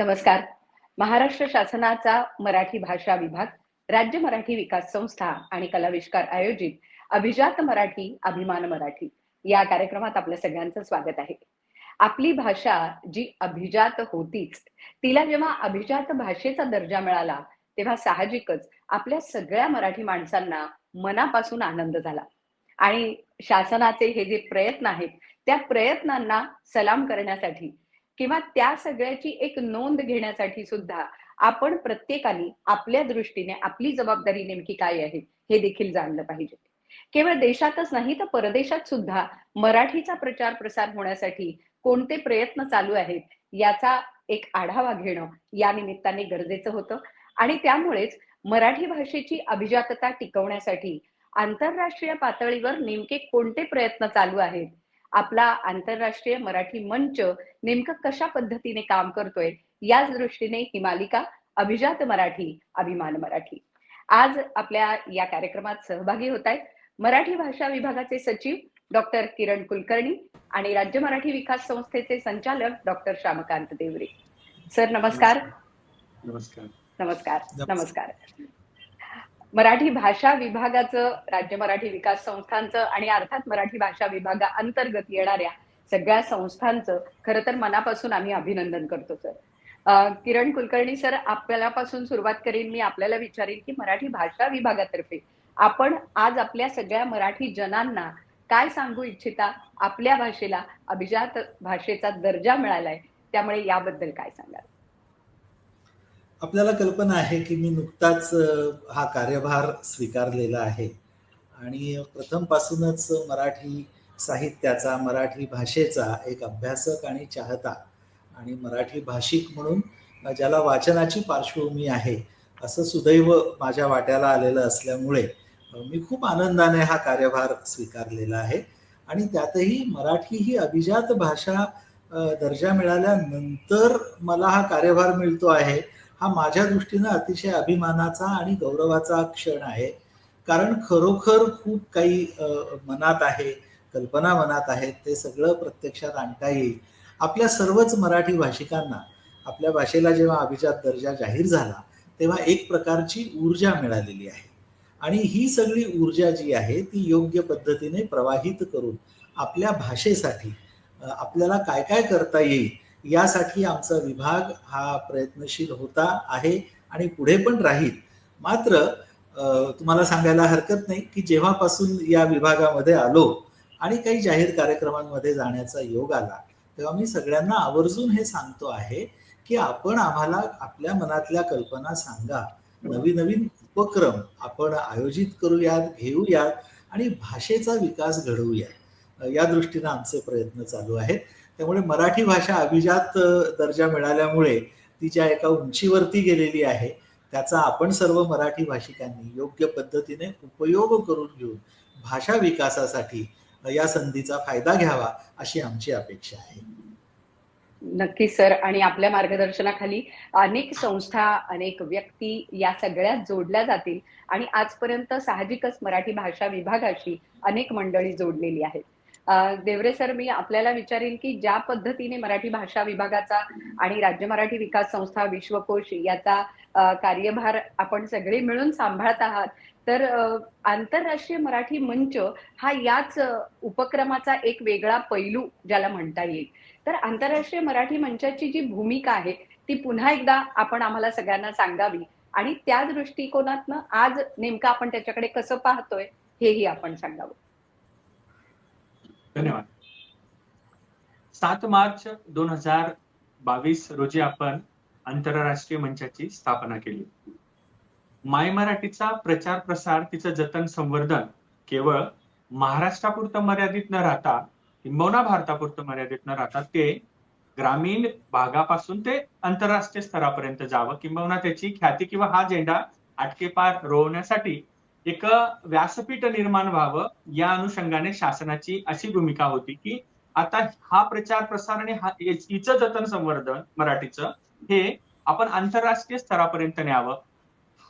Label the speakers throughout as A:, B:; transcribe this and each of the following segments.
A: नमस्कार. महाराष्ट्र शासनाचा मराठी भाषा विभाग राज्य मराठी विकास संस्था आणि कलाविष्कार आयोजित अभिजात मराठी अभिमान मराठी या कार्यक्रमात आपल्या सगळ्यांचं स्वागत आहे. आपली भाषा जी अभिजात होतीच तिला जेव्हा अभिजात भाषेचा दर्जा मिळाला तेव्हा साहजिकच आपल्या सगळ्या मराठी माणसांना मनापासून आनंद झाला. आणि शासनाचे हे जे प्रयत्न आहेत त्या प्रयत्नांना सलाम करण्यासाठी किंवा त्या सगळ्याची एक नोंद घेण्यासाठी सुद्धा आपण प्रत्येकाने आपल्या दृष्टीने आपली जबाबदारी नेमकी काय आहे हे देखील जाणलं पाहिजे. केवळ देशातच नाही तर परदेशात सुद्धा मराठीचा प्रचार प्रसार होण्यासाठी कोणते प्रयत्न चालू आहेत याचा एक आढावा घेणं या निमित्ताने गरजेचं होतं. आणि त्यामुळेच मराठी भाषेची अभिजातता टिकवण्यासाठी आंतरराष्ट्रीय पातळीवर नेमके कोणते प्रयत्न चालू आहेत आपला आंतरराष्ट्रीय मराठी मंच नेमकं कशा पद्धतीने काम करतोय याच दृष्टीने ही मालिका अभिजात मराठी अभिमान मराठी. आज आपल्या या कार्यक्रमात सहभागी होत आहेत मराठी भाषा विभागाचे सचिव डॉक्टर किरण कुलकर्णी आणि राज्य मराठी विकास संस्थेचे संचालक डॉक्टर श्यामकांत देवरे. सर नमस्कार.
B: नमस्कार.
A: नमस्कार.
C: नमस्कार.
A: मराठी भाषा विभागाचं राज्य मराठी विकास संस्थांचं आणि अर्थात मराठी भाषा विभागा अंतर्गत येणाऱ्या सगळ्या संस्थांचं खरं तर मनापासून आम्ही अभिनंदन करतो सर. किरण कुलकर्णी सर आपल्यापासून सुरुवात करीन मी आपल्याला विचारेन की मराठी भाषा विभागातर्फे आपण आज आपल्या सगळ्या मराठी जनांना काय सांगू इच्छिता? आपल्या भाषेला अभिजात भाषेचा दर्जा मिळालाय त्यामुळे याबद्दल काय सांगाल?
C: आपल्याला कल्पना आहे की मी नुकताच हा कार्यभार स्वीकारलेला आहे. आणि प्रथमपासूनच मराठी साहित्याचा मराठी भाषेचा एक अभ्यासक आणि चाहता आणि मराठी भाषिक म्हणून ज्याला वाचनाची पार्श्वभूमी आहे असं सुदैव माझ्या वाट्याला आलेलं असल्यामुळे मी खूप आनंदाने हा कार्यभार स्वीकारलेला आहे. आणि त्यातही मराठी ही अभिजात भाषा दर्जा मिळाल्यानंतर मला हा कार्यभार मिळतो आहे. हा माझ्या दृष्टीनं अतिशय अभिमानाचा आणि गौरवाचा क्षण आहे. कारण खरोखर खूप काही मनात आहे कल्पना मनात आहेत ते सगळं प्रत्यक्षात आणता येईल. आपल्या सर्वच मराठी भाषिकांना आपल्या भाषेला जेव्हा अभिजात दर्जा जाहीर झाला तेव्हा एक प्रकारची ऊर्जा मिळालेली आहे. आणि ही सगळी ऊर्जा जी आहे ती योग्य पद्धतीने प्रवाहित करून आपल्या भाषेसाठी आपल्याला काय काय करता येईल यासाठी आमचा विभाग हा प्रयत्नशील होता आहे आणि पुढे पण राहील. मात्र तुम्हाला सांगायला हरकत नाही की जेव्हापासून या विभागामध्ये आलो आणि काही जाहीर कार्यक्रमांमध्ये जाण्याचा योग आला तेव्हा मी सगळ्यांना आवर्जून हे सांगतो आहे की आपण आम्हाला आपल्या मनातल्या कल्पना सांगा. नवीन नवीन उपक्रम आपण आयोजित करूयात घेऊयात आणि भाषेचा विकास घडवूयात. या दृष्टीनं आमचे प्रयत्न चालू आहेत. त्यामुळे मराठी भाषा अभिजात दर्जा मिळाल्यामुळे ती ज्या एका उंचीवरती गेलेली आहे. त्याचा आपण सर्व मराठी भाषिकांनी योग्य पद्धतीने उपयोग करून घेऊन भाषा विकासासाठी या संधीचा फायदा घ्यावा अशी आमची अपेक्षा आहे.
A: नक्कीच सर. आणि आपल्या मार्गदर्शनाखाली अनेक संस्था अनेक व्यक्ती या सगळ्या जोडल्या जातील आणि आजपर्यंत साहजिकच मराठी भाषा विभागाशी अनेक मंडळी जोडलेली आहेत. देवरे सर मी आपल्याला विचारेल की ज्या पद्धतीने मराठी भाषा विभागाचा आणि राज्य मराठी विकास संस्था विश्वकोश याचा कार्यभार आपण सगळे मिळून सांभाळत आहात तर आंतरराष्ट्रीय मराठी मंच हा याच उपक्रमाचा एक वेगळा पैलू ज्याला म्हणता येईल. तर आंतरराष्ट्रीय मराठी मंचाची जी भूमिका आहे ती पुन्हा एकदा आपण आम्हाला सगळ्यांना सांगावी आणि त्या दृष्टिकोनातनं आज नेमकं आपण त्याच्याकडे कसं पाहतोय हेही आपण सांगावं.
B: धन्यवाद. सात मार्च दोन हजार बावीस रोजी आपण आंतरराष्ट्रीय मंचाची स्थापना केली. माय मराठीचा प्रचार प्रसार तिचं जतन संवर्धन केवळ महाराष्ट्रापुरतं मर्यादित न राहता किंबहुना भारतापुरतं मर्यादित न राहता ते ग्रामीण भागापासून ते आंतरराष्ट्रीय स्तरापर्यंत जावं किंबहुना त्याची ख्याती किंवा हा झेंडा आटकेपार रोवण्यासाठी एक व्यासपीठ निर्माण व्हावं या अनुषंगाने शासनाची अशी भूमिका होती की आता हा प्रचार प्रसार आणि हिचं जतन संवर्धन मराठीचं हे आपण आंतरराष्ट्रीय स्तरापर्यंत न्यावं.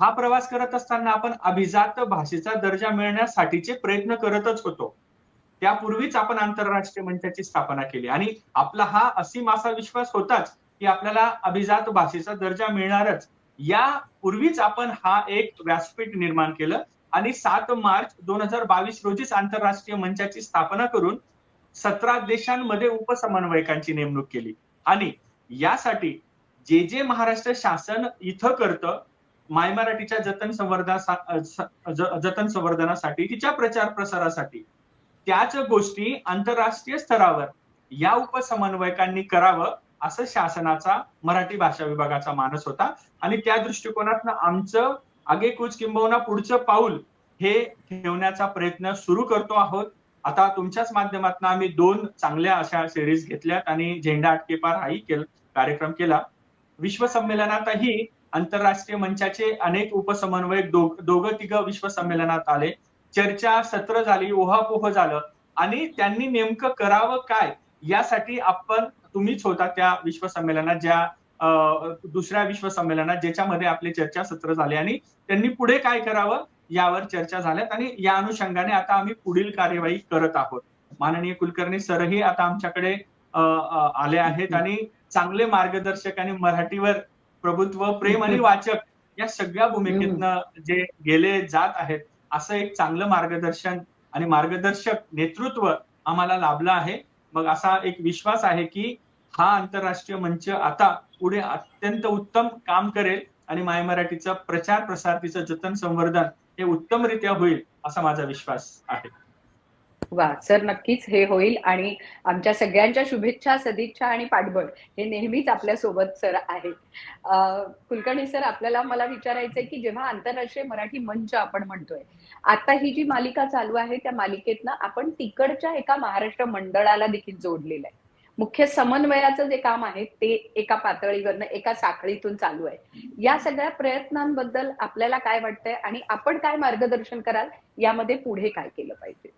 B: हा प्रवास करत असताना आपण अभिजात भाषेचा दर्जा मिळण्यासाठीचे प्रयत्न करतच होतो. त्यापूर्वीच आपण आंतरराष्ट्रीय मंचाची स्थापना केली. आणि आपला हा असीम असा विश्वास होताच की आपल्याला अभिजात भाषेचा दर्जा मिळणारच. या पूर्वीच आपण हा एक व्यासपीठ निर्माण केलं. आणि सात मार्च दोन हजार बावीस रोजीच आंतरराष्ट्रीय मंचाची स्थापना करून सतरा देशांमध्ये उपसमन्वयकांची नेमणूक केली. आणि यासाठी जे जे महाराष्ट्र शासन इथं करतं माय मराठीच्या जतन संवर्धना जतन संवर्धनासाठी तिच्या प्रचार प्रसारासाठी त्याच गोष्टी आंतरराष्ट्रीय स्तरावर या उपसमन्वयकांनी करावं असं शासनाचा मराठी भाषा विभागाचा मानस होता. आणि त्या दृष्टिकोनातनं आमचं आगेकूच किंबहुना पुढचं पाऊल हे ठेवण्याचा प्रयत्न सुरू करतो आहोत. आता तुमच्याच माध्यमातून आम्ही दोन चांगल्या अशा सिरीज घेतल्यात आणि झेंडा अटकेपार हाही केल कार्यक्रम केला. विश्व संमेलनातही आंतरराष्ट्रीय मंचाचे अनेक उपसमन्वयक दोघं तिघं विश्व संमेलनात आले. चर्चा सत्र झाली ओहापोह झालं. आणि त्यांनी नेमकं करावं काय यासाठी आपण तुम्हीच होता त्या विश्व संमेलनात ज्या दुसऱ्या विश्व संमेलनात ज्याच्यामध्ये आपले चर्चासत्र झाले आणि त्यांनी पुढे काय करावं यावर चर्चा झाल्यात आणि या अनुषंगाने आता आम्ही पुढील कार्यवाही करत आहोत. माननीय कुलकर्णी सरही आता आमच्याकडे आले आहेत आणि चांगले मार्गदर्शक आणि मराठीवर प्रभुत्व प्रेम आणि वाचक या सगळ्या भूमिकेतनं जे गेले जात आहेत असं एक चांगलं मार्गदर्शन आणि मार्गदर्शक नेतृत्व आम्हाला लाभलं आहे. मग असा एक विश्वास आहे की हा आंतरराष्ट्रीय मंच आता पुढे अत्यंत उत्तम काम करेल आणि माय मराठीचा प्रचार प्रसार तिचं जतन संवर्धन हे उत्तमरित्या होईल असा माझा विश्वास आहे.
A: वा सर नक्कीच हे होईल आणि आमच्या सगळ्यांच्या शुभेच्छा सदिच्छा आणि पाठबळ हे नेहमीच आपल्यासोबत सर आहे. कुलकर्णी सर आपल्याला मला विचारायचंय की जेव्हा आंतरराष्ट्रीय मराठी मंच आपण म्हणतोय आता ही जी मालिका चालू आहे त्या मालिकेतनं आपण तिकडच्या एका महाराष्ट्र मंडळाला देखील जोडलेलं आहे. मुख्य समन्वयाचं जे काम आहे ते एका पातळीवरनं एका साखळीतून चालू आहे. या सगळ्या प्रयत्नांबद्दल आपल्याला काय वाटतंय आणि आपण काय मार्गदर्शन कराल यामध्ये पुढे काय केलं पाहिजे?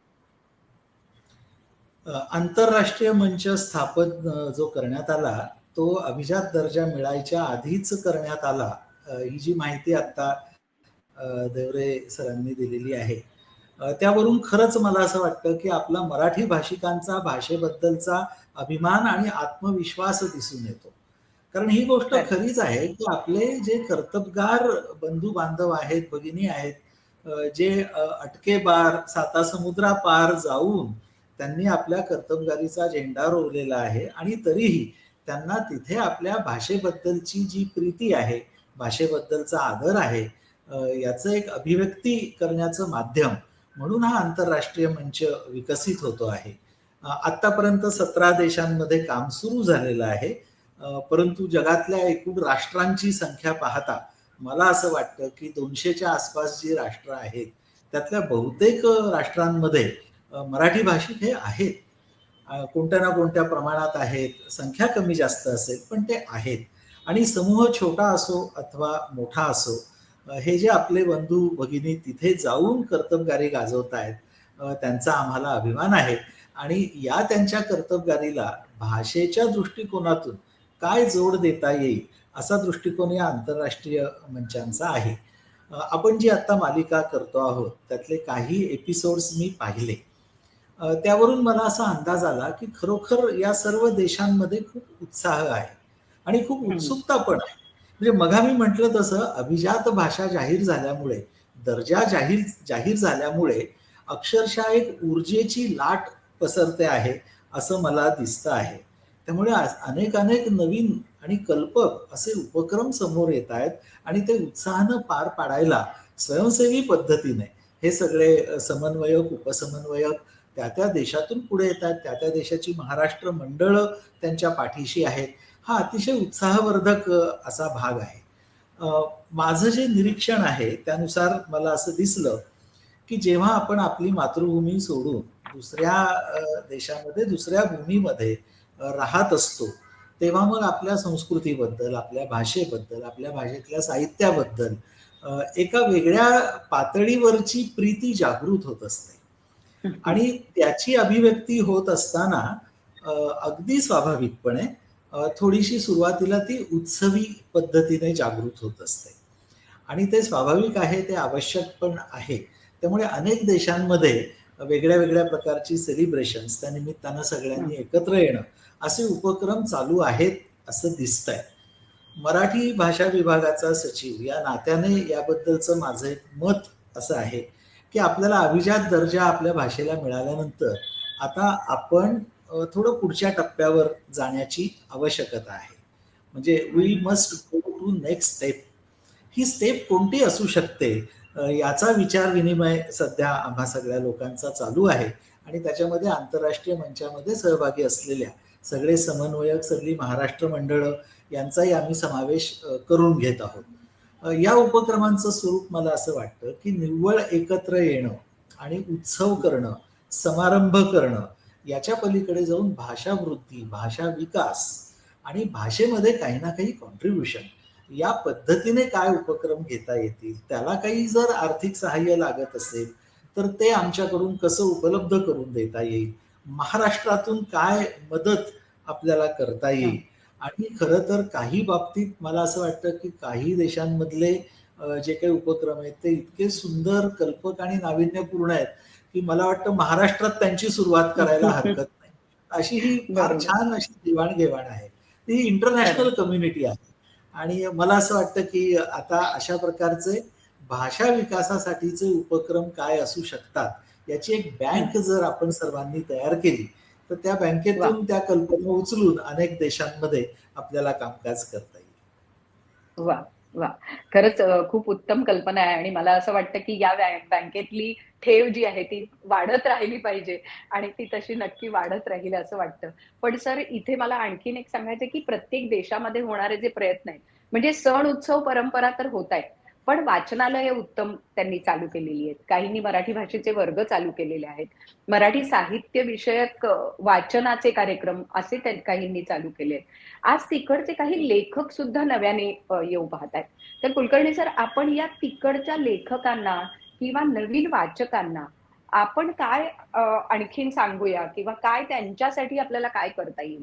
C: आंतरराष्ट्रीय मंच स्थापन जो करण्यात आला तो अभिजात दर्जा मिळायच्या आधीच करण्यात आला. ही जी माहिती आता देवरे सरांनी दिलेली आहे त्यावरून खरंच मला असं वाटतं की आपला मराठी भाषिकांचा भाषेबद्दलचा अभिमान आणि आत्मविश्वास दिसून येतो. कारण ही गोष्ट खरीच आहे की आपले जे कर्तबगार बंधू बांधव आहेत भगिनी आहेत जे अटकेबार साता समुद्रा पार जाऊन त्यांनी आपल्या कर्तबगारीचा झेंडा रोवलेला आहे आणि तरीही त्यांना तिथे आपल्या भाषेबद्दलची जी प्रीती आहे भाषेबद्दलचा आदर आहे याचं एक अभिव्यक्ती करण्याचं माध्यम म्हणून हा आंतरराष्ट्रीय मंच विकसित होतो आहे. आतापर्यंत सतरा देशांमध्ये काम सुरू झालेलं आहे. परंतु जगातल्या एकूण राष्ट्रांची संख्या पाहता मला असं वाटतं की दोनशेच्या आसपास जी राष्ट्र आहेत त्यातल्या बहुतेक राष्ट्रांमध्ये मराठी भाषिक हे आहेत. कोणत्या ना कोणत्या प्रमाणात आहेत संख्या कमी जास्त असेल पण ते आहेत. आणि समूह छोटा असो अथवा मोठा असो हे जे आपले बंधू भगिनी तिथे जाऊन कर्तबगारी गाजवत आहेत त्यांचा आम्हाला अभिमान आहे. आणि या त्यांच्या कर्तबगारीला भाषेच्या दृष्टिकोनातून काय जोड देता येईल असा दृष्टिकोन या आंतरराष्ट्रीय मंचांचा आहे. आपण जी आता मालिका करतो आहोत त्यातले काही एपिसोड्स मी पाहिले. त्यावरून मला असा अंदाज आला की खरोखर या सर्व देशांमध्ये खूप उत्साह आहे. आणि खूप उत्सुकता पण आहे. म्हणजे मघा मी म्हटलं तसं अभिजात भाषा जाहीर झाल्यामुळे दर्जा जाहीर जाहीर झाल्यामुळे अक्षरशः एक ऊर्जेची लाट पसरते आहे असं मला दिसतं आहे. त्यामुळे अनेक अनेक नवीन आणि कल्पक असे उपक्रम समोर येत आहेत आणि ते उत्साहानं पार पाडायला स्वयंसेवी पद्धतीने हे सगळे समन्वयक उपसमन्वयक त्या त्या देशातून पुढे येतात त्या त्या देशाची महाराष्ट्र मंडळ त्यांच्या पाठीशी आहेत. हा अतिशय उत्साहवर्धक असा भाग आहे. माझं जे निरीक्षण आहे त्यानुसार मला असं दिसलं की जेव्हा आपण आपली मातृभूमी सोडून दुसऱ्या देशामध्ये दुसऱ्या भूमीमध्ये राहत असतो तेव्हा मग आपल्या संस्कृतीबद्दल आपल्या भाषेबद्दल आपल्या भाषेतल्या साहित्याबद्दल एका वेगळ्या पातळीवरची प्रीती जागृत होत असते. आणि त्याची अभिव्यक्ती होत असताना अगदी स्वाभाविकपणे थोडीशी सुरुवातीला ती उत्सवी पद्धतीने जागृत होत असते. आणि ते स्वाभाविक आहे ते आवश्यक पण आहे. त्यामुळे अनेक देशांमध्ये वेगळ्या वेगळ्या प्रकारची सेलिब्रेशन्स त्या निमित्तानं सगळ्यांनी एकत्र येणं असे उपक्रम चालू आहेत असं दिसतंय. मराठी भाषा विभागाचा सचिव या नात्याने याबद्दलचं माझं एक मत असं आहे की आपल्याला अभिजात दर्जा आपल्या भाषेला मिळाल्यानंतर आता आपण थोडं पुढच्या टप्प्यावर जाण्याची आवश्यकता आहे. म्हणजे we must go to next step he step कोणती असू शकते? याचा विचार विनिमय सध्या आम्हा सगळ्या लोकांचा चालू आहे आणि त्याच्यामध्ये आंतरराष्ट्रीय मंचामध्ये सहभागी असलेल्या सगळे समन्वयक सगळी महाराष्ट्र मंडळं यांचाही आम्ही समावेश करून घेत आहोत. या उपक्रमांचं स्वरूप मला असं वाटतं की निव्वळ एकत्र येणं आणि उत्सव करणं समारंभ करणं याच्या पलीकडे जाऊन भाषा वृद्धी भाषा विकास आणि भाषेमध्ये काही ना काही कॉन्ट्रीब्युशन या पद्धतीने काय उपक्रम घेता येतील त्याला काही जर आर्थिक सहाय्य लागत असेल तर ते आमच्याकडून कसं उपलब्ध करून देता येईल? महाराष्ट्रातून काय मदत आपल्याला करता येईल? आणि खरं तर काही बाबतीत मला असं वाटतं की काही देशांमधले जे काही उपक्रम आहेत ते इतके सुंदर कल्पक आणि नाविन्यपूर्ण आहेत की मला वाटतं महाराष्ट्रात त्यांची सुरुवात करायला हरकत नाही. अशी ही फार. छान अशी देवाणघेवाण आहे. ती इंटरनॅशनल कम्युनिटी आहे. आणि मला असं वाटतं की आता अशा प्रकारचे भाषा विकासासाठीचे उपक्रम काय असू शकतात याची एक बँक जर आपण सर्वांनी तयार केली तर त्या बँकेतून त्या कल्पना उचलून अनेक देशांमध्ये आपल्याला कामकाज करता येईल.
A: वा वा. खरंच खूप उत्तम कल्पना आहे. आणि मला असं वाटतं की या बँक- बँकेतली ठेव जी आहे ती वाढत राहिली पाहिजे आणि ती तशी नक्की वाढत राहील असं वाटतं. पण सर इथे मला आणखीन एक सांगायचं की प्रत्येक देशामध्ये होणारे जे प्रयत्न आहेत म्हणजे सण उत्सव परंपरा तर होत आहेत पण वाचनालय उत्तम त्यांनी चालू केलेली आहेत. काहींनी मराठी भाषेचे वर्ग चालू केलेले आहेत. मराठी साहित्य विषयक वाचनाचे कार्यक्रम असे काहींनी चालू केले आहेत. आज तिकडचे काही लेखक सुद्धा नव्याने येऊ पाहत आहेत. तर कुलकर्णी सर आपण या तिकडच्या लेखकांना किंवा नवीन वाचकांना आपण काय आणखीन सांगूया किंवा काय त्यांच्यासाठी आपल्याला काय करता येईल?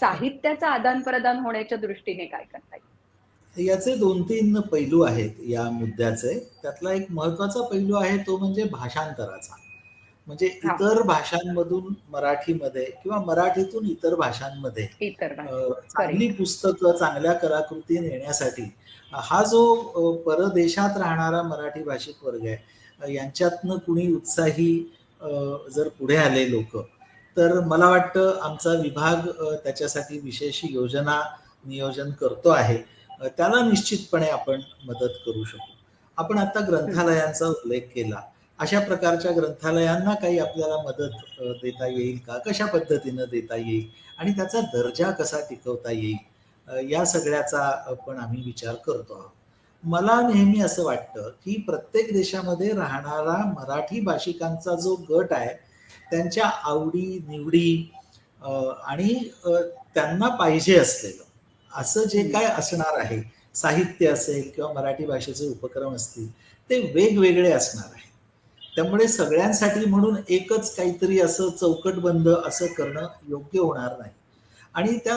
A: साहित्याचं आदान प्रदान होण्याच्या दृष्टीने काय करता येईल?
C: याचे दोन तीन पैलू आहेत या मुद्द्याचे. त्यातला एक महत्त्वाचा पैलू आहे तो म्हणजे भाषांतराचा. म्हणजे. इतर भाषांमधून मराठीमध्ये किंवा मराठीतून इतर भाषांमध्ये चांगली पुस्तकं चांगल्या कलाकृती नेण्यासाठी हा जो परदेशात राहणारा मराठी भाषिक वर्ग आहे यांच्यातनं कुणी उत्साही जर पुढे आले लोक तर मला वाटतं आमचा विभाग त्याच्यासाठी विशेष योजना नियोजन करतो आहे. त्याला निश्चितपणे आपण मदत करू शकू. आपण आता ग्रंथालयांचा उल्लेख केला. अशा प्रकारच्या ग्रंथालयांना काही आपल्याला मदत देता येईल का? कशा पद्धतीनं देता येईल? आणि त्याचा दर्जा कसा टिकवता येईल? या सगळ्याचा पण आम्ही विचार करतो आहोत. मला नेहमी असं वाटतं की प्रत्येक देशामध्ये राहणारा मराठी भाषिकांचा जो गट आहे त्यांच्या आवडी निवडी आणि त्यांना पाहिजे असलेलं असं जे काय असणार आहे साहित्य असेल किंवा मराठी भाषेचे उपक्रम असतील ते वेगवेगळे असणार आहे. त्यामुळे सगळ्यांसाठी म्हणून एकच काहीतरी असं चौकटबंद असं करणं योग्य होणार नाही. आणि त्या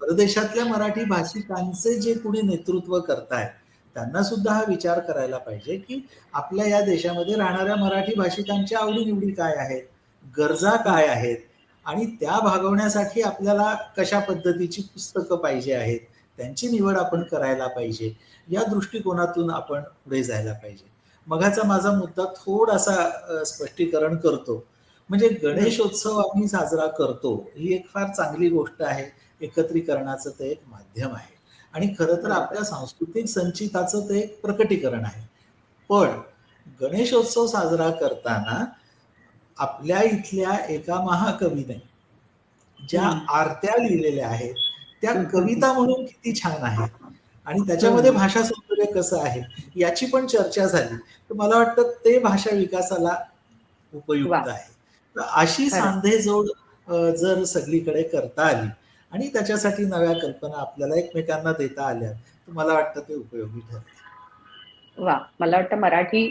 C: परदेशातल्या मराठी भाषिकांचे जे कुणी नेतृत्व करतायत त्यांना सुद्धा हा विचार करायला पाहिजे की आपल्या या देशामध्ये राहणाऱ्या मराठी भाषिकांच्या आवडीनिवडी काय आहेत गरजा काय आहेत आणि त्या भागवण्यासाठी आपल्याला कशा पद्धतीची पुस्तकं पाहिजे आहेत त्यांची निवड आपण करायला पाहिजे या दृष्टिकोनातून आपण पुढे जायला पाहिजे. मगाचा माझा मुद्दा थोडासा स्पष्टीकरण करतो. म्हणजे गणेशोत्सव आम्ही साजरा करतो ही एक फार चांगली गोष्ट आहे. एकत्रीकरणाचं ते एक माध्यम आहे. आणि खरं तर आपल्या सांस्कृतिक संचिताचं ते एक प्रकटीकरण आहे. पण गणेशोत्सव साजरा करताना आपल्या इथल्या एका महाकवीने ज्या. आरत्या लिहिलेल्या आहेत त्या. कविता म्हणून किती छान आहेत. आणि त्याच्यामध्ये भाषा सौंदर्य कसं आहे याची पण चर्चा झाली. तर मला वाटतं ते भाषा विकासाला उपयुक्त. आहे. अशी. सांधेजोड जर सगळीकडे करता आली आणि त्याच्यासाठी नव्या कल्पना आपल्याला एकमेकांना देता आल्या तर मला वाटतं ते उपयोगी ठरेल
A: वा मला वाटतं मराठी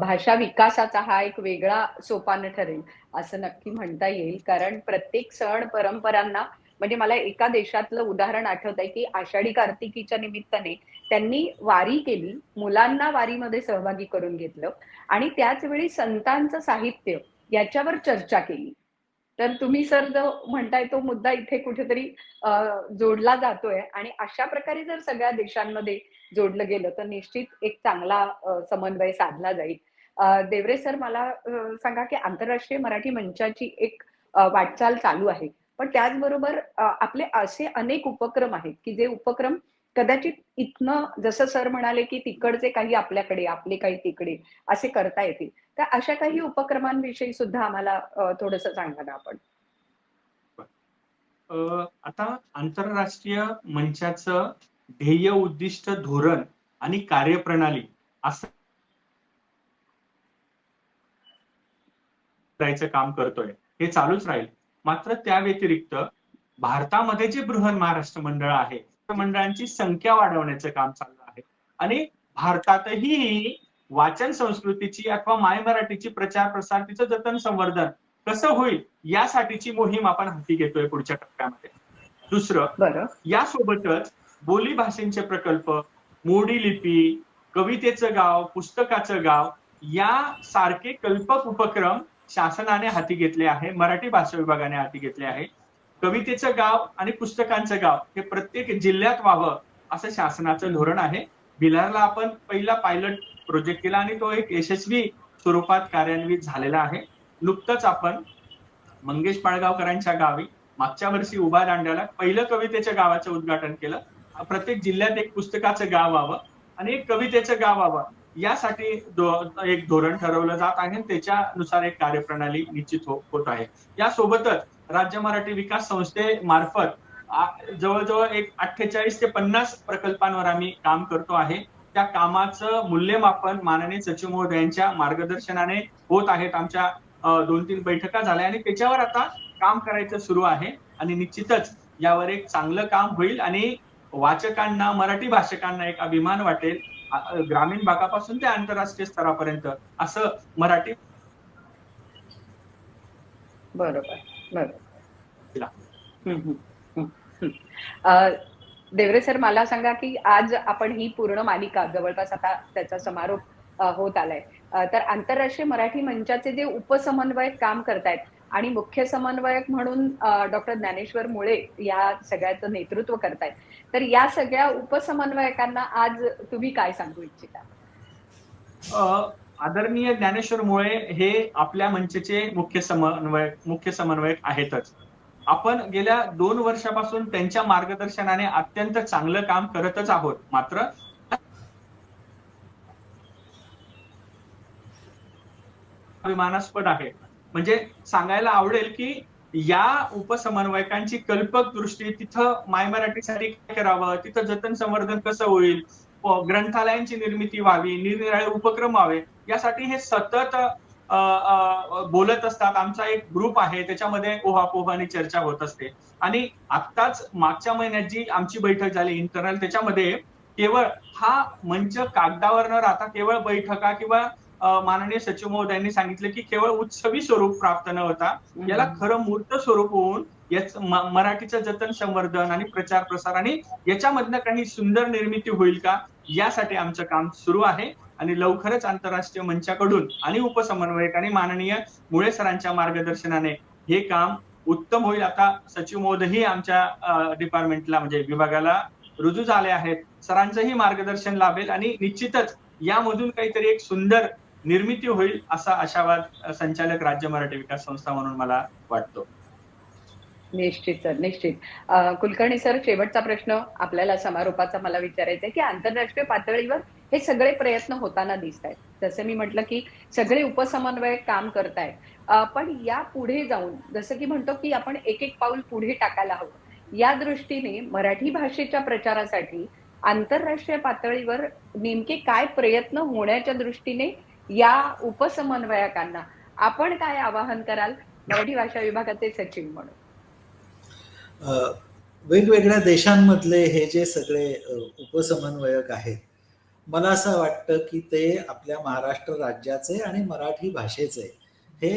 A: भाषा विकासाचा हा एक वेगळा सोपान ठरेल असं नक्की म्हणता येईल कारण प्रत्येक सण परंपरांना म्हणजे मला एका देशातलं उदाहरण आठवत आहे की आषाढी कार्तिकीच्या निमित्ताने त्यांनी वारी केली मुलांना वारीमध्ये सहभागी करून घेतलं आणि त्याच वेळी संतांचं साहित्य याच्यावर चर्चा केली. तर तुम्ही सर जो म्हणताय तो मुद्दा इथे कुठेतरी जोडला जातोय आणि अशा प्रकारे जर सगळ्या देशांमध्ये जोडलं गेलं तर निश्चित एक चांगला समन्वय साधला जाईल. देवरे सर मला सांगा की आंतरराष्ट्रीय मराठी मंचाची एक वाटचाल चालू आहे. पण त्याचबरोबर आपले असे अनेक उपक्रम आहेत की जे उपक्रम कदाचित इथनं जसं सर म्हणाले की तिकडचे काही आपल्याकडे आपले काही तिकडे असे करता येतील. तर अशा काही उपक्रमांविषयी सुद्धा आम्हाला थोडस सांगा ना आपण.
B: आता आंतरराष्ट्रीय मंचाचं ध्येय उद्दिष्ट धोरण आणि कार्यप्रणाली असं करायचं काम करतोय. हे चालूच राहील. मात्र त्या व्यतिरिक्त भारतामध्ये जे बृहन महाराष्ट्र मंडळ आहे मंडळांची संख्या वाढवण्याचं काम चालू आहे. आणि भारतातही वाचन संस्कृतीची अथवा माय मराठीची प्रचार प्रसार तिचं जतन संवर्धन कसं होईल यासाठीची मोहीम आपण हाती घेतोय पुढच्या टप्प्यामध्ये. दुसरं
A: बरं.
B: यासोबतच बोली भाषेंचे प्रकल्प मोडी लिपी कवितेचं गाव पुस्तकाचं गाव या सारखे कल्पक उपक्रम शासनाने हाती घेतले आहे मराठी भाषा विभागाने हाती घेतले आहे. कवितेचं गाव आणि पुस्तकांचं गाव हे प्रत्येक जिल्ह्यात व्हावं असं शासनाचं धोरण आहे. बिलारला आपण पहिला पायलट प्रोजेक्ट केला आणि तो एक यशस्वी स्वरूपात कार्यान्वित झालेला आहे. नुकतंच आपण मंगेश पाळगावकरांच्या गावी मागच्या वर्षी उभा दांड्याला पहिलं कवितेच्या गावाचं उद्घाटन केलं. प्रत्येक जिल्ह्यात एक पुस्तकाचं गाव व्हावं आणि एक कवितेचं गाव व्हावं यासाठी दो- एक धोरण ठरवलं जात आहे आणि त्याच्यानुसार एक कार्यप्रणाली निश्चित हो- होत आहे. यासोबतच राज्य मराठी विकास संस्थेमार्फत जवळजवळ एक अठ्ठेचाळीस ते पन्नास प्रकल्पांवर आम्ही काम करतो आहे. त्या कामाचं मूल्यमापन माननीय सचिव महोदयांच्या मार्गदर्शनाने होत आहेत. आमच्या दोन तीन बैठका झाल्या आणि त्याच्यावर आता काम करायचं सुरू आहे. आणि निश्चितच यावर एक चांगलं काम होईल आणि वाचकांना मराठी भाषकांना एक अभिमान वाटेल. ग्रामीण भागापासून ते आंतरराष्ट्रीय स्तरापर्यंत असं मराठी
A: बरोबर. देवरे सर मला सांगा की आज आपण ही पूर्ण मालिका जवळपास आता त्याचा समारोप होत आलाय. तर आंतरराष्ट्रीय मराठी मंचाचे जे उपसमन्वयक काम करतायत आणि मुख्य समन्वयक म्हणून डॉक्टर ज्ञानेश्वर मुळे या सगळ्याचं नेतृत्व करतायत. तर या सगळ्या उपसमन्वयकांना आज तुम्ही काय सांगू इच्छिता?
B: अ, आदरणीय ज्ञानेश्वर मुळे हे आपल्या मंचचे मुख्य समन्वयक मुख्य समन्वयक आहेतच. आपण गेल्या दोन वर्षापासून त्यांच्या मार्गदर्शनाने अत्यंत चांगलं काम करतच आहोत. मात्र अभिमानास्पद आहे. म्हणजे सांगायला आवडेल की या उपसमन्वयकांची कल्पक दृष्टी तिथं माय मराठीसाठी काय करावं? तिथं जतन संवर्धन कसं होईल? ग्रंथालयांची निर्मिती व्हावी निरनिराळे उपक्रम व्हावे यासाठी हे सतत बोलत असतात. आमचा एक ग्रुप आहे त्याच्यामध्ये ओहापोह आणि चर्चा होत असते. आणि आत्ताच मागच्या महिन्यात जी आमची बैठक झाली इंटरनल त्याच्यामध्ये केवळ हा मंच कागदावर न राहता केवळ बैठका किंवा माननीय सचिव महोदयांनी सांगितलं की केवळ उत्सवी स्वरूप प्राप्त न होता याला खरं मूर्त स्वरूप होऊन याच मराठीचं जतन संवर्धन आणि प्रचार प्रसार आणि याच्यामधनं काही सुंदर निर्मिती होईल का? यासाठी आमचं काम सुरू आहे. आणि लवकरच आंतरराष्ट्रीय मंचाकडून आणि उपसमन्वयक आणि माननीय मुळे सरांच्या मार्गदर्शनाने हे काम उत्तम होईल. आता सचिव महोदयही आमच्या डिपार्टमेंटला म्हणजे विभागाला रुजू झाले आहेत. सरांचंही मार्गदर्शन लाभेल आणि निश्चितच यामधून काहीतरी एक सुंदर निर्मिती होईल असा आशावाद संचालक राज्य मराठी विकास संस्था म्हणून मला वाटतो.
A: निश्चित सर निश्चित. कुलकर्णी सर शेवटचा प्रश्न. आपल्याला समारोपाचा मला विचारायचा आहे की आंतरराष्ट्रीय पातळीवर हे सगळे प्रयत्न होताना दिसत आहेत जसं मी म्हटलं की सगळे उपसमन्वयक काम करतायत. पण या पुढे जाऊन जसं की म्हणतो की आपण एक एक पाऊल पुढे टाकायला हवं. या दृष्टीने मराठी भाषेच्या प्रचारासाठी आंतरराष्ट्रीय पातळीवर नेमके काय प्रयत्न होण्याच्या दृष्टीने या उपसमन्वयकांना आपण काय आवाहन कराल? मराठी भाषा विभागाचे सचिव म्हणून.
C: वेगवेगळ्या देशांमधले हे जे सगळे उपसमन्वयक आहेत मला असं वाटतं की ते आपल्या महाराष्ट्र राज्याचे आणि मराठी भाषेचे हे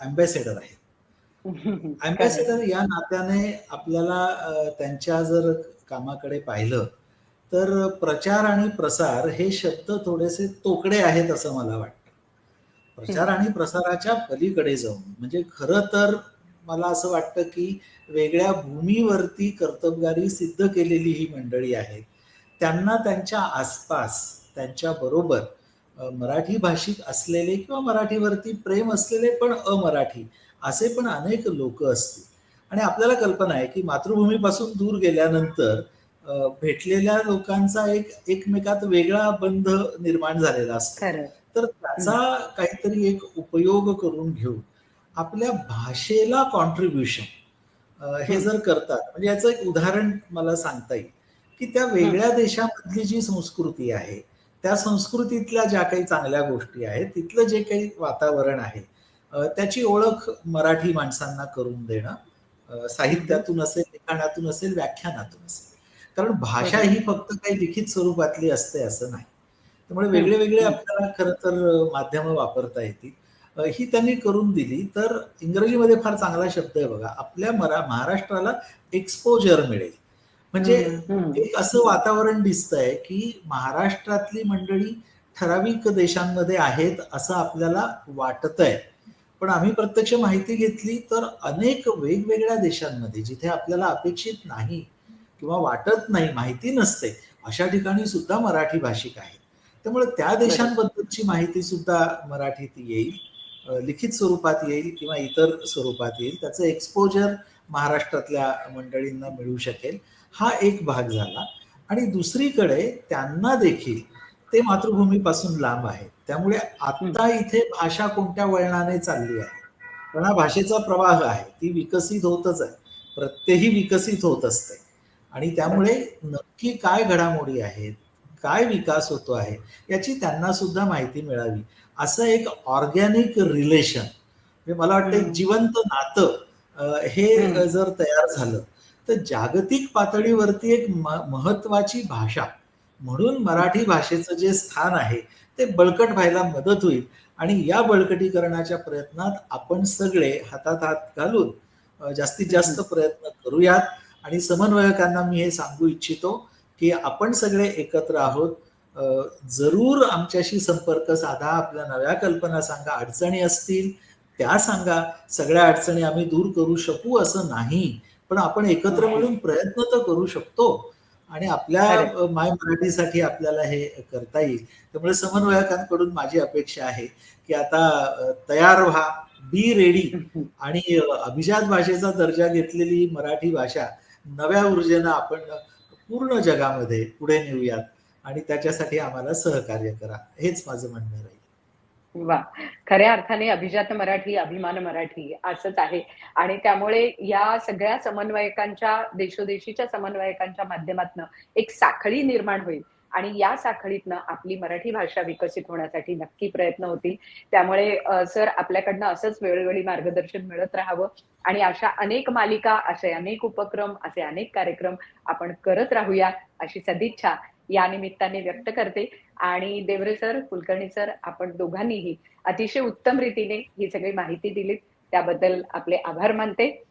C: अँबॅसेडर आहेत. अँबॅसेडर या नात्याने आपल्याला त्यांच्या जर कामाकडे पाहिलं तर प्रचार आणि प्रसार हे शब्द थोडेसे तोकडे आहेत असं मला वाटतं. प्रचार आणि प्रसाराच्या पलीकडे जाऊन म्हणजे खरं तर मला असं वाटतं की वेगळ्या भूमीवरती कर्तबगारी सिद्ध केलेली ही मंडळी आहेत. त्यांना त्यांच्या आसपास त्यांच्या बरोबर मराठी भाषिक असलेले किंवा मराठीवरती प्रेम असलेले पण अमराठी असे पण अनेक लोक असतील. आणि आपल्याला कल्पना आहे की मातृभूमीपासून दूर गेल्यानंतर भेटलेल्या लोकांचा एक एकमेकात वेगळा बंध निर्माण झालेला असतो. तर त्याचा काहीतरी एक उपयोग करून घेऊन आपल्या भाषेला कॉन्ट्रीब्युशन हे. जर करतात म्हणजे याचं एक उदाहरण मला सांगता येईल की त्या वेगळ्या देशामधली जी संस्कृती आहे त्या संस्कृतीतल्या ज्या काही चांगल्या गोष्टी आहेत तिथलं जे काही वातावरण आहे त्याची ओळख मराठी माणसांना करून देणं साहित्यातून असेल लिखाणातून असेल व्याख्यानातून असेल. कारण भाषा ही फक्त काही लिखित स्वरूपातली असते असं नाही. त्यामुळे वेगळे वेगळे आपल्याला खरं तर माध्यमं वापरता येतील. ही त्यांनी करून दिली. तर इंग्रजीमध्ये फार चांगला शब्द आहे बघा. आपल्या मरा महाराष्ट्राला एक्सपोजर मिळेल. म्हणजे. एक असं वातावरण दिसतंय की महाराष्ट्रातली मंडळी ठराविक देशांमध्ये आहेत असं आपल्याला वाटतंय. पण आम्ही प्रत्यक्ष माहिती घेतली तर अनेक वेगवेगळ्या देशांमध्ये जिथे आपल्याला अपेक्षित नाही किंवा वाटत नाही माहिती नसते अशा ठिकाणी सुद्धा मराठी भाषिक आहेत. त्यामुळे त्या देशांबद्दलची माहिती सुद्धा मराठीत येईल. लिखित स्वरूपात येईल किंवा इतर स्वरूपात येईल त्याचं एक्सपोजर महाराष्ट्रातल्या मंडळींना मिळू शकेल. हा एक भाग झाला. आणि दुसरीकडे त्यांना देखील ते मातृभूमीपासून लांब आहेत त्यामुळे आता इथे भाषा कोणत्या वळणाने चालली आहे? पण हा भाषेचा प्रवाह आहे. ती विकसित होतच आहे. प्रत्येही विकसित होत असते. आणि त्यामुळे नक्की काय घडामोडी आहेत काय विकास होतो आहे याची त्यांना सुद्धा माहिती मिळावी. असं एक ऑर्गॅनिक रिलेशन. म्हणजे मला वाटतं एक. जिवंत नातं हे. जर तयार झालं तर जागतिक पातळीवरती एक महत्वाची भाषा. म्हणून मराठी भाषेचं जे स्थान आहे ते बळकट व्हायला मदत होईल. आणि या बळकटीकरणाच्या प्रयत्नात आपण सगळे हातात हात घालून जास्तीत जास्त प्रयत्न करूयात. आणि समन्वयकांना मी हे सांगू इच्छितो की आपण सगळे एकत्र आहोत. जरूर आमच्याशी संपर्क साधा आपल्या नव्या कल्पना सांगा अडचणी असतील त्या सांगा. सगळ्या अडचणी आम्ही दूर करू शकू असं नाही. पण आपण एकत्र. मिळून प्रयत्न तर करू शकतो. आणि आपल्या माय मराठीसाठी आपल्याला हे करता येईल. त्यामुळे समन्वयकांकडून माझी अपेक्षा आहे की आता तयार व्हा बी रेडी आणि अभिजात भाषेचा दर्जा घेतलेली मराठी भाषा नव्या ऊर्जेनं आपण पूर्ण जगामध्ये पुढे नेऊयात. आणि त्याच्यासाठी आम्हाला सहकार्य करा. हेच माझं म्हणणं राहील.
A: वा. खऱ्या अर्थाने अभिजात मराठी अभिमान मराठी असंच आहे. आणि त्यामुळे या सगळ्या समन्वयकांच्या देशोदेशीच्या समन्वयकांच्या माध्यमातून एक साखळी निर्माण होईल. आणि या साखळीतनं आपली मराठी भाषा विकसित होण्यासाठी नक्की प्रयत्न होतील. त्यामुळे सर आपल्याकडनं असंच वेळोवेळी मार्गदर्शन मिळत राहावं. आणि अशा अनेक मालिका असे अनेक उपक्रम असे अनेक कार्यक्रम आपण करत राहूया अशी सदिच्छा. या निमित्ताने व्यक्त करते. आणि देवरे सर कुलकर्णी सर आपण दोघांनीही अतिशय उत्तम रीतीने ही सगळी माहिती दिलीत. त्याबद्दल आपले आभार मानते.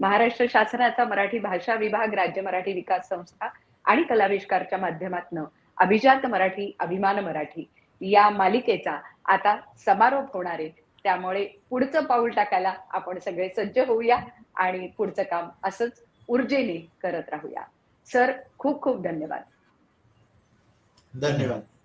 A: महाराष्ट्र शासनाचा मराठी भाषा विभाग राज्य मराठी विकास संस्था आणि कलाविष्कारच्या माध्यमातून अभिजात मराठी अभिमान मराठी या मालिकेचा आता समारोप होणार आहे. त्यामुळे पुढचं पाऊल टाकायला आपण सगळे सज्ज होऊया आणि पुढचं काम असंच ऊर्जेने करत राहूया. सर खूप खूप धन्यवाद.
C: धन्यवाद.